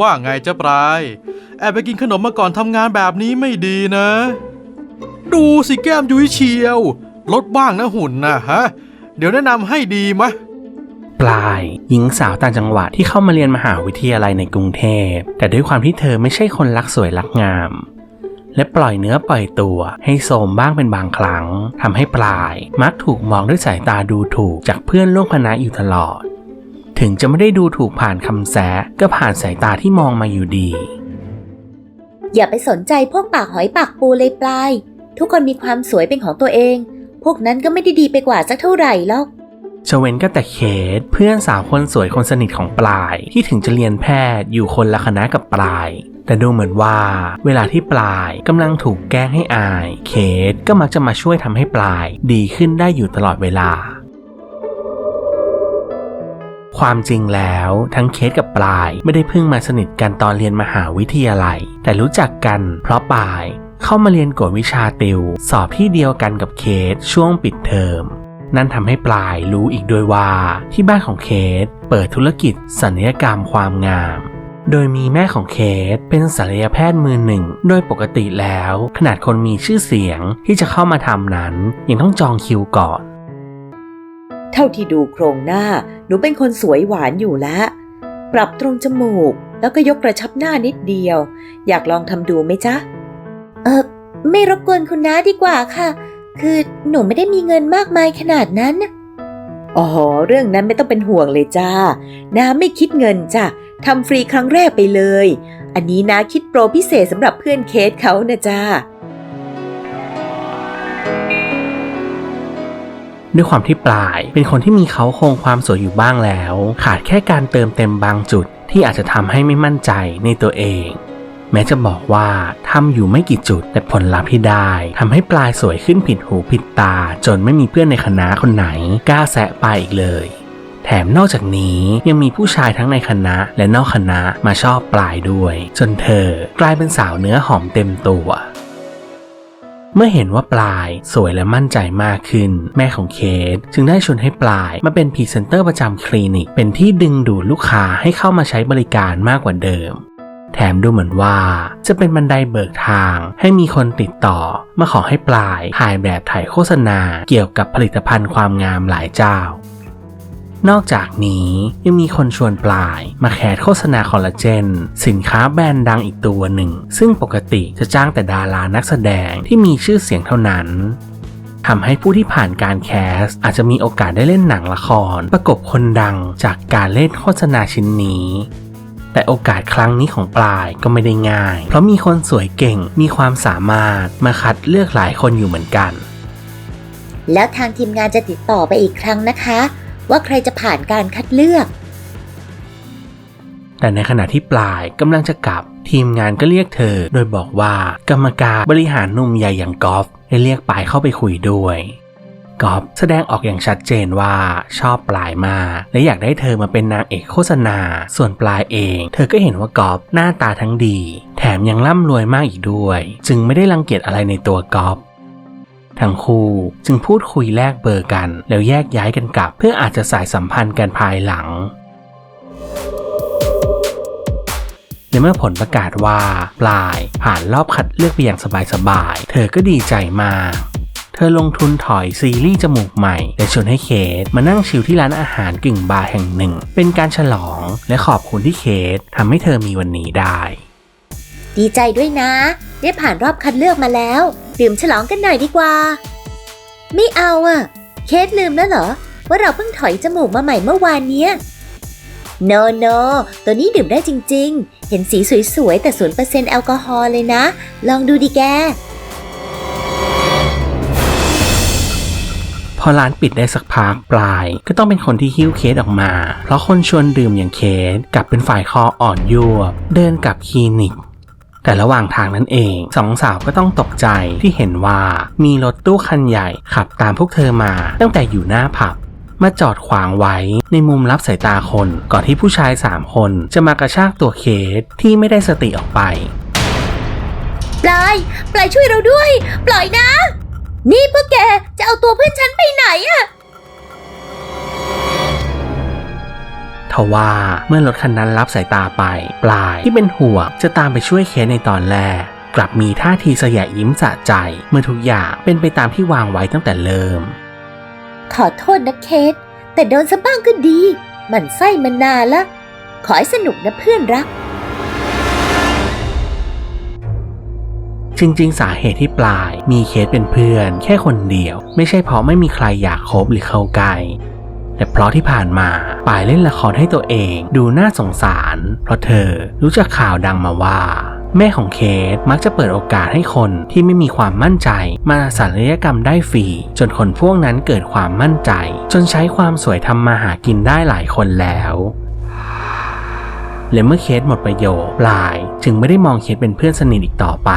ว่าไงเจ้าปลาย แอบไปกินขนมมาก่อนทำงานแบบนี้ไม่ดีนะ ดูสิแก้มยุ้ยเชียว ลดบ้างนะหุ่นนะฮะ เดี๋ยวแนะนำให้ดีมะ ปลาย หญิงสาวต่างจังหวัดที่เข้ามาเรียนมหาวิทยาลัยในกรุงเทพ แต่ด้วยความที่เธอไม่ใช่คนรักสวยรักงาม และปล่อยเนื้อปล่อยตัวให้โสมบ้างเป็นบางครั้งทำให้ปลาย มักถูกมองด้วยสายตาดูถูกจากเพื่อนร่วมคณะอยู่ตลอด ถึงจะไม่ได้ดูถูกผ่านคำแซะก็ผ่านสายตาที่มองมาอยู่ดี อย่าไปสนใจพวกปากหอยปากปูเลยปลาย ทุกคนมีความสวยเป็นของตัวเอง พวกนั้นก็ไม่ได้ดีไปกว่าสักเท่าไหร่หรอกชเวนก็แต่เคสเพื่อนสาวคนสวยคนสนิทของปลายที่ถึงจะเรียนแพทย์อยู่คนละคณะกับปลาย แต่ดูเหมือนว่าเวลาที่ปลายกำลังถูกแกล้งให้อาย เคสก็มักจะมาช่วยทำให้ปลายดีขึ้นได้อยู่ตลอดเวลา ความจริงแล้วทั้งเคสกับปลายไม่ได้เพิ่งมาสนิทกันตอนเรียนมหาวิทยาลัย แต่รู้จักกันเพราะปลายเข้ามาเรียนกวดวิชาติว สอบที่เดียวกันกับเคสช่วงปิดเทอมนั่นทำให้ปลายรู้อีกด้วยว่า ที่บ้านของเคสเปิดธุรกิจศัลยกรรมความงาม โดยมีแม่ของเคสเป็นศัลยแพทย์มือหนึ่ง โดยปกติแล้ว ขนาดคนมีชื่อเสียงที่จะเข้ามาทำนั้นยังต้องจองคิวก่อน เท่าที่ดูโครงหน้า หนูเป็นคนสวยหวานอยู่แล้ว ปรับตรงจมูก แล้วก็ยกกระชับหน้านิดเดียว อยากลองทำดูไหมจ๊ะ เออไม่รบกวนคุณน้าดีกว่าค่ะ คือหนูไม่ได้มีเงินมากมายขนาดนั้น อ๋อ เรื่องนั้นไม่ต้องเป็นห่วงเลยจ้า น้าไม่คิดเงินจ้ะทำฟรีครั้งแรกไปเลย อันนี้น้าคิดโปรพิเศษสำหรับเพื่อนเคสเขานะจ้า ด้วยความที่ปลาย เป็นคนที่มีเขาคงความสวยอยู่บ้างแล้ว ขาดแค่การเติมเต็มบางจุดที่อาจจะทำให้ไม่มั่นใจในตัวเอง แม้จะบอกว่าทำอยู่ไม่กี่จุดแต่ผลลัพธ์ที่ได้ทำให้ปลายสวยขึ้นผิดหูผิดตา จนไม่มีเพื่อนในคณะคนไหนกล้าแซะปลายอีกเลยแถมนอกจากนี้ยังมีผู้ชายทั้งในคณะและนอกคณะมาชอบปลายด้วย จนเธอกลายเป็นสาวเนื้อหอมเต็มตัว เมื่อเห็นว่าปลายสวยและมั่นใจมากขึ้น แม่ของเคสจึงได้ชวนให้ปลายมาเป็นพรีเซนเตอร์ประจำคลินิก เป็นที่ดึงดูดลูกค้าให้เข้ามาใช้บริการมากกว่าเดิม แถมดูเหมือนว่า จะเป็นบันไดเบิกทางให้มีคนติดต่อ มาขอให้ปลายถ่ายแบบถ่ายโฆษณาเกี่ยวกับผลิตภัณฑ์ความงามหลายเจ้า นอกจากนี้ยังมีคนชวนปลายมาแคสโฆษณาคอลลาเจน สินค้าแบรนด์ดังอีกตัวหนึ่ง ซึ่งปกติจะจ้างแต่ดารานักแสดงที่มีชื่อเสียงเท่านั้นทำให้ผู้ที่ผ่านการแคส อาจจะมีโอกาสได้เล่นหนังละคร ประกบคนดังจากการเล่นโฆษณาชิ้นนี้ แต่โอกาสครั้งนี้ของปลายก็ไม่ได้ง่าย เพราะมีคนสวยเก่งมีความสามารถมาคัดเลือกหลายคนอยู่เหมือนกัน แล้วทางทีมงานจะติดต่อไปอีกครั้งนะคะ ว่าใครจะผ่านการคัดเลือก แต่ในขณะที่ปลายกำลังจะกลับ ทีมงานก็เรียกเธอ โดยบอกว่ากรรมการบริหารหนุ่มใหญ่อย่างกอล์ฟได้เรียกปลายเข้าไปคุยด้วยกอล์ฟแสดงออกอย่างชัดเจนว่าชอบปลายมากและอยากได้เธอมาเป็นนางเอกโฆษณา ส่วนปลายเอง เธอก็เห็นว่ากอล์ฟหน้าตาทั้งดี แถมยังร่ำรวยมากอีกด้วย จึงไม่ได้รังเกียจอะไรในตัวกอล์ฟ ทั้งคู่จึงพูดคุยแลกเบอร์กัน แล้วแยกย้ายกันกลับ เพื่ออาจจะสายสัมพันธ์กันภายหลังและเมื่อผลประกาศว่าปลายผ่านรอบคัดเลือกไปอย่างสบายๆ เธอก็ดีใจมาก เธอลงทุนถอยซีรีส์จมูกใหม่ และชวนให้เคสมานั่งชิลที่ร้านอาหารกึ่งบาร์แห่งหนึ่ง เป็นการฉลองและขอบคุณที่เคสทำให้เธอมีวันนี้ได้ ดีใจด้วยนะ ได้ผ่านรอบคัดเลือกมาแล้ว ดื่มฉลองกันหน่อยดีกว่า ไม่เอาอะเคสลืมแล้วเหรอ ว่าเราเพิ่งถอยจมูกมาใหม่เมื่อวานเนี้ย no no ตัวนี้ดื่มได้จริง ๆ เห็นสีสวย ๆ แต่ศูนเปอร์เซ็นต์แอลกอฮอล์เลยนะ ลองดูดิแก พอร้านปิดได้สักพักปลาย ก็ต้องเป็นคนที่หิ้วเคสออกมา เพราะคนชวนดื่มอย่างเคสกลับเป็นฝ่ายคออ่อนยวเดินกลับคลินิก แต่ระหว่างทางนั้นเองสองสาวก็ต้องตกใจที่เห็นว่ามีรถตู้คันใหญ่ขับตามพวกเธอมาตั้งแต่อยู่หน้าผับมาจอดขวางไว้ในมุมรับสายตาคนก่อนที่ผู้ชายสามคนจะมากระชากตัวเคสที่ไม่ได้สติออกไป ปลาย ปลายช่วยเราด้วย ปล่อยนะ นี่พวกแกจะเอาตัวเพื่อนฉันไปไหนอะ ทว่าเมื่อรถคันนั้นรับสายตาไป ปลายที่เป็นห่วงจะตามไปช่วยเคสในตอนแรก กลับมีท่าทีสยะยิ้มสะใจ เมื่อทุกอย่างเป็นไปตามที่วางไว้ตั้งแต่เริ่ม ขอโทษนะเคส แต่โดนซะบ้างก็ดี มันไส้มานานละ ขอให้สนุกนะเพื่อนรักจริงๆ สาเหตุที่ปลายมีเคสเป็นเพื่อน แค่คนเดียว ไม่ใช่เพราะไม่มีใครอยากคบหรือเข้าใกล้ แต่เพราะที่ผ่านมาปายเล่นละครให้ตัวเองดูน่าสงสาร เพราะเธอรู้จักข่าวดังมาว่าแม่ของเคสมักจะเปิดโอกาสให้คนที่ไม่มีความมั่นใจ มาศัลยกรรมได้ฟรี จนคนพวกนั้นเกิดความมั่นใจ จนใช้ความสวยทำมาหากินได้หลายคนแล้วและเมื่อเคสหมดประโยชน์ปลาย จึงไม่ได้มองเคสเป็นเพื่อนสนิทอีกต่อไป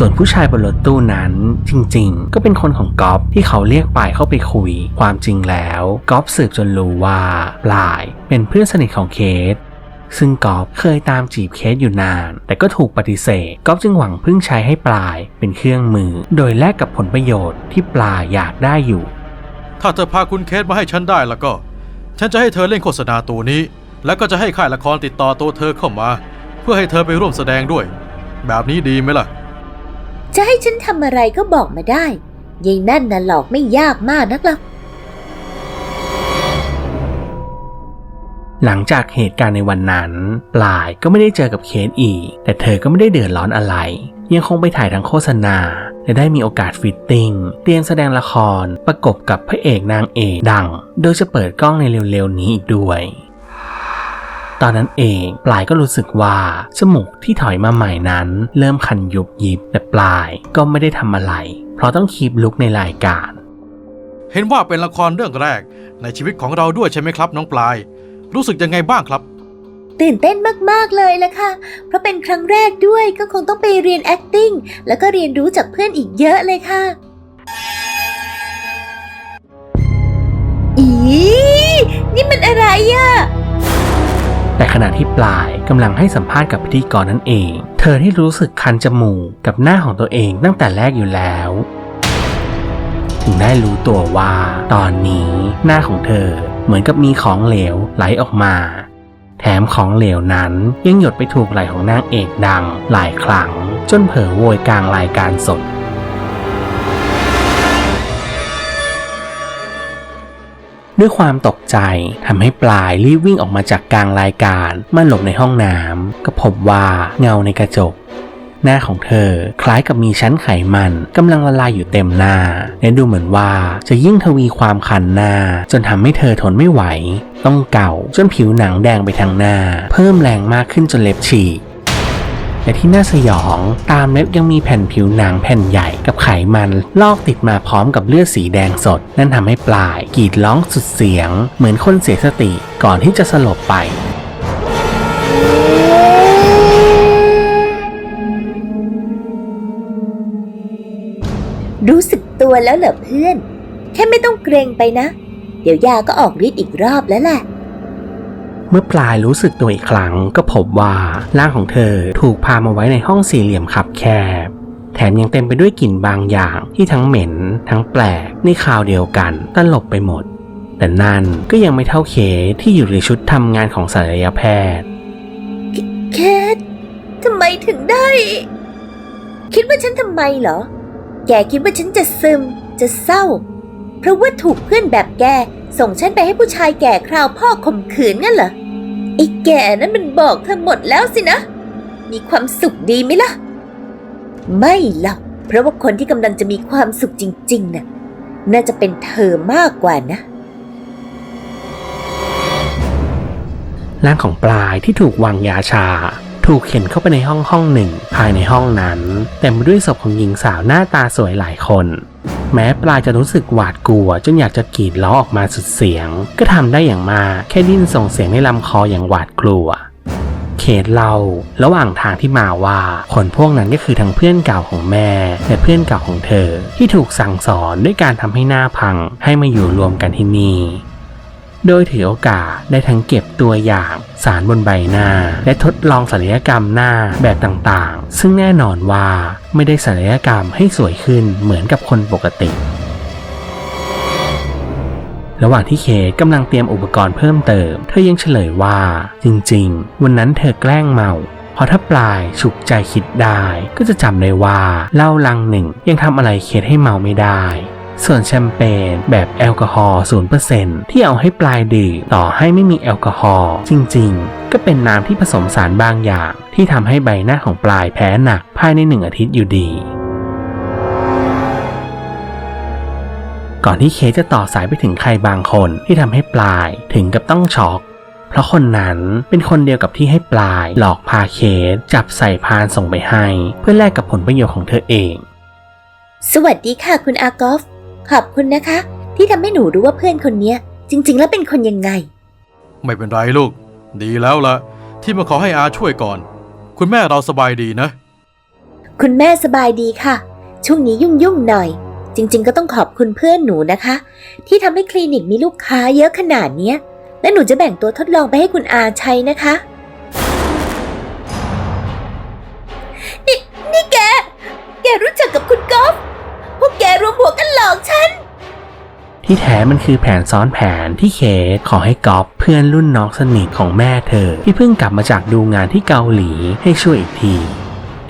ส่วนผู้ชายบนรถตู้นั้นจริงๆ ก็เป็นคนของก๊อฟที่เขาเรียกปายเข้าไปคุย ความจริงแล้วก๊อฟสืบจนรู้ว่าปลายเป็นเพื่อนสนิทของเคสซึ่งก๊อฟเคยตามจีบเคสอยู่นาน แต่ก็ถูกปฏิเสธก๊อฟจึงหวังพึ่งใช้ให้ปลายเป็นเครื่องมือ โดยแลกกับผลประโยชน์ที่ปลายอยากได้อยู่ ถ้าเธอพาคุณเคสมาให้ฉันได้แล้วก็ ฉันจะให้เธอเล่นโฆษณาตัวนี้ แล้วก็จะให้ค่ายละครติดต่อตัวเธอเข้ามา เพื่อให้เธอไปร่วมแสดงด้วย แบบนี้ดีไหมล่ะ จะให้ฉันทำอะไรก็บอกมาได้ยายนั่นน่ะหลอกไม่ยากมากนักหรอกหลังจากเหตุการณ์ในวันนั้น ปลายก็ไม่ได้เจอกับเคสอีก แต่เธอก็ไม่ได้เดือดร้อนอะไร ยังคงไปถ่ายทั้งโฆษณา และได้มีโอกาสฟิตติ้ง เตรียมแสดงละคร ประกบกับพระเอกนางเอกดัง โดยจะเปิดกล้องในเร็วๆนี้อีกด้วย ตอนนั้นเองปลายก็รู้สึกว่าจมูกที่ถอยมาใหม่นั้น เริ่มคันยุบยิบแต่ปลายก็ไม่ได้ทำอะไร เพราะต้องคีบลุกในรายการ เห็นว่าเป็นละครเรื่องแรกในชีวิตของเราด้วยใช่ไหมครับ น้องปลาย รู้สึกยังไงบ้างครับ ตื่นเต้นมาก ๆ เลยละค่ะ เพราะเป็นครั้งแรกด้วยก็คงต้องไปเรียน acting แล้วก็เรียนรู้จากเพื่อนอีกเยอะเลยค่ะ อีนี่มันอะไรอะ แต่ขณะที่ปลายกำลังให้สัมภาษณ์กับพิธีกรนั่นเอง เธอที่รู้สึกคันจมูกกับหน้าของตัวเองตั้งแต่แรกอยู่แล้ว ถึงได้รู้ตัวว่า ตอนนี้หน้าของเธอเหมือนกับมีของเหลวไหลออกมา แถมของเหลวนั้นยังหยดไปถูกไหลของนางเอกดังหลายครั้ง จนเผลอโวยกลางรายการสด ด้วยความตกใจทำให้ปลายรีบวิ่งออกมาจากกลางรายการมาหลบในห้องน้ำก็พบว่าเงาในกระจก หน้าของเธอคล้ายกับมีชั้นไขมันกำลังละลายอยู่เต็มหน้า และดูเหมือนว่าจะยิ่งทวีความคันหน้า จนทำให้เธอทนไม่ไหว ต้องเก่าจนผิวหนังแดงไปทางหน้า เพิ่มแรงมากขึ้นจนเล็บฉีก และที่น่าสยอง ตามเล็บยังมีแผ่นผิวหนังแผ่นใหญ่กับไขมันลอกติดมาพร้อมกับเลือดสีแดงสด นั่นทำให้ปลายกรีดร้องสุดเสียง เหมือนคนเสียสติก่อนที่จะสลบไปรู้สึกตัวแล้วเหรอเพื่อน แค่ไม่ต้องเกรงไปนะ เดี๋ยวยาก็ออกฤทธิ์อีกรอบแล้วแหละ เมื่อปลายรู้สึกตัวอีกครั้งก็พบว่าร่างของเธอถูกพามาไว้ในห้องสี่เหลี่ยมขับแคบแถมยังเต็มไปด้วยกลิ่นบางอย่างที่ทั้งเหม็น ทั้งแปลกในคราวเดียวกันตลบไปหมด แต่นั่นก็ยังไม่เท่าเคที่อยู่ในชุดทำงานของศัลยแพทย์ เคททำไมถึงได้ คิดว่าฉันทำไมเหรอ แกคิดว่าฉันจะซึม จะเศร้า เพราะว่าถูกเพื่อนแบบแก ส่งฉันไปให้ผู้ชายแก่คราวพ่อข่มขืนงั้นเหรอ ไอ้แก่นั้นมันบอกเธอหมดแล้วสินะ มีความสุขดีไหมล่ะ ไม่หรอก เพราะว่าคนที่กำลังจะมีความสุขจริงๆน่ะ น่าจะเป็นเธอมากกว่านะ ร่างของปลายที่ถูกวางยาชา ถูกเข็นเข้าไปในห้องห้องหนึ่ง ภายในห้องนั้นเต็มไปด้วยศพของหญิงสาวหน้าตาสวยหลายคน แม้ปลายจะรู้สึกหวาดกลัว จนอยากจะกรีดร้องออกมาสุดเสียง ก็ทำได้อย่างมากแค่ดิ้นส่งเสียงในลำคออย่างหวาดกลัวเคสเล่าระหว่างทางที่มาว่าคนพวกนั้นก็คือทั้งเพื่อนเก่าของแม่ และเพื่อนเก่าของเธอ ที่ถูกสั่งสอนด้วยการทำให้หน้าพังให้มาอยู่รวมกันที่นี่ โดยถือโอกาสได้ทั้งเก็บตัวอย่างสารบนใบหน้า และทดลองศัลยกรรมหน้าแบบต่างๆ ซึ่งแน่นอนว่าไม่ได้ศัลยกรรมให้สวยขึ้นเหมือนกับคนปกติ ระหว่างที่เคทกำลังเตรียมอุปกรณ์เพิ่มเติม เธอยังเฉลยว่า จริงๆ วันนั้นเธอแกล้งเมาเพราะถ้าปลายฉุกใจคิดได้ ก็จะจำได้ว่าเล้าลังหนึ่งยังทำอะไรเคทให้เมาไม่ได้ ส่วนแชมเปญแบบแอลกอฮอล์0%ที่เอาให้ปลายดื่มต่อให้ไม่มีแอลกอฮอล์จริง ๆ ก็เป็นน้ำที่ผสมสารบางอย่าง ที่ทำให้ใบหน้าของปลายแพ้หนักภายในหนึ่งอาทิตย์อยู่ดีก่อนที่เคจะต่อสายไปถึงใครบางคนที่ทำให้ปลายถึงกับต้องช็อก เพราะคนนั้นเป็นคนเดียวกับที่ให้ปลายหลอกพาเคสจับใส่พานส่งไปให้ เพื่อแลกกับผลประโยชน์ของเธอเอง สวัสดีค่ะคุณอากอฟ ขอบคุณนะคะ ที่ทำให้หนูรู้ว่าเพื่อนคนเนี้ย จริง ๆ แล้วเป็นคนยังไง ไม่เป็นไรลูก ดีแล้วละที่มาขอให้อาช่วยก่อน คุณแม่เราสบายดีนะ คุณแม่สบายดีค่ะ ช่วงนี้ยุ่งๆหน่อย จริง ๆ ก็ต้องขอบคุณเพื่อนหนูนะคะ ที่ทำให้คลินิกมีลูกค้าเยอะขนาดเนี้ย และหนูจะแบ่งตัวทดลองไปให้คุณอาใช้นะคะ ที่แท้มันคือแผนซ้อนแผนที่เคขอให้กอบเพื่อนรุ่นน้องสนิทของแม่เธอ ที่เพิ่งกลับมาจากดูงานที่เกาหลีให้ช่วยอีกที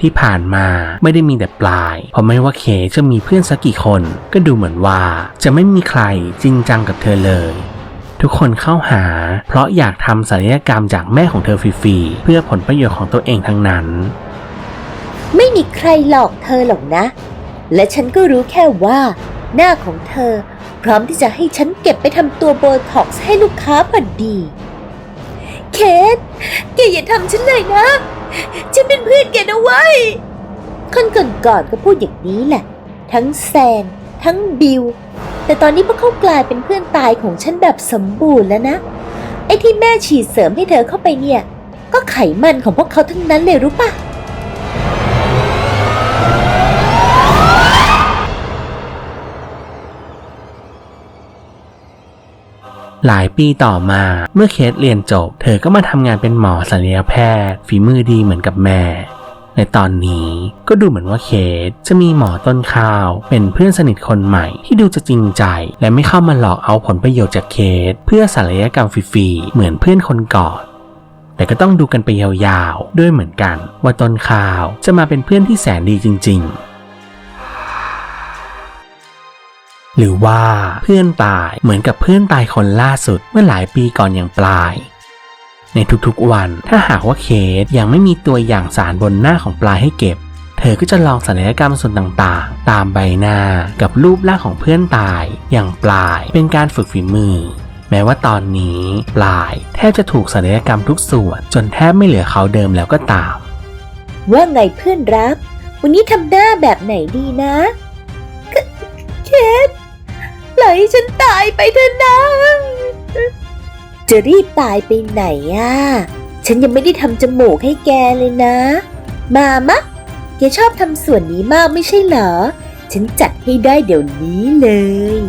ที่ผ่านมาไม่ได้มีแต่ปลาย เพราะไม่ว่าเคจะมีเพื่อนสักกี่คน ก็ดูเหมือนว่าจะไม่มีใครจริงจังกับเธอเลย ทุกคนเข้าหา เพราะอยากทำศัลยกรรมจากแม่ของเธอฟรีๆเพื่อผลประโยชน์ของตัวเองทั้งนั้น ไม่มีใครหลอกเธอหรอกนะ และฉันก็รู้แค่ว่า หน้าของเธอ พร้อมที่จะให้ฉันเก็บไปทำตัวโบท็อกซ์ให้ลูกค้าพอดี เคทแกอย่าทำฉันเลยนะ ฉันเป็นเพื่อนแกนะเว้ยคนก่อนๆก็พูดอย่างนี้แหละ ทั้งแซน ทั้งบิลแต่ตอนนี้พวกเขากลายเป็นเพื่อนตายของฉันแบบสมบูรณ์แล้วนะ ไอ้ที่แม่ฉีดเสริมให้เธอเข้าไปเนี่ย ก็ไขมันของพวกเขาทั้งนั้นเลยรู้ปะ หลายปีต่อมา เมื่อเคสเรียนจบ เธอก็มาทำงานเป็นหมอศัลยแพทย์ ฝีมือดีเหมือนกับแม่ ในตอนนี้ก็ดูเหมือนว่าเคสจะมีหมอต้นข้าว เป็นเพื่อนสนิทคนใหม่ที่ดูจะจริงใจ และไม่เข้ามาหลอกเอาผลประโยชน์จากเคส เพื่อศัลยกรรมฟรีๆเหมือนเพื่อนคนก่อนแต่ก็ต้องดูกันไปยาวๆ ด้วยเหมือนกัน ว่าต้นข้าวจะมาเป็นเพื่อนที่แสนดีจริง ๆ หรือว่าเพื่อนตายเหมือนกับเพื่อนตายคนล่าสุดเมื่อหลายปีก่อนอย่างปลาย ในทุกๆวันถ้าหากว่าเคสยังไม่มีตัวอย่างสารบนหน้าของปลายให้เก็บ เธอก็จะลองศัลยกรรมส่วนต่างๆ ตามใบหน้ากับรูปร่างของเพื่อนตายอย่างปลายเป็นการฝึกฝีมือ แม้ว่าตอนนี้ปลายแทบจะถูกศัลยกรรมทุกส่วน จนแทบไม่เหลือเขาเดิมแล้วก็ตาม ว่าไงเพื่อนรัก วันนี้ทำหน้าแบบไหนดีนะเคเคส ปล่อยให้ฉันตายไปเถอะนะ จะรีบตายไปไหนอะ ฉันยังไม่ได้ทำจมูกให้แกเลยนะ มามะ แกชอบทำส่วนนี้มากไม่ใช่เหรอ ฉันจัดให้ได้เดี๋ยวนี้เลย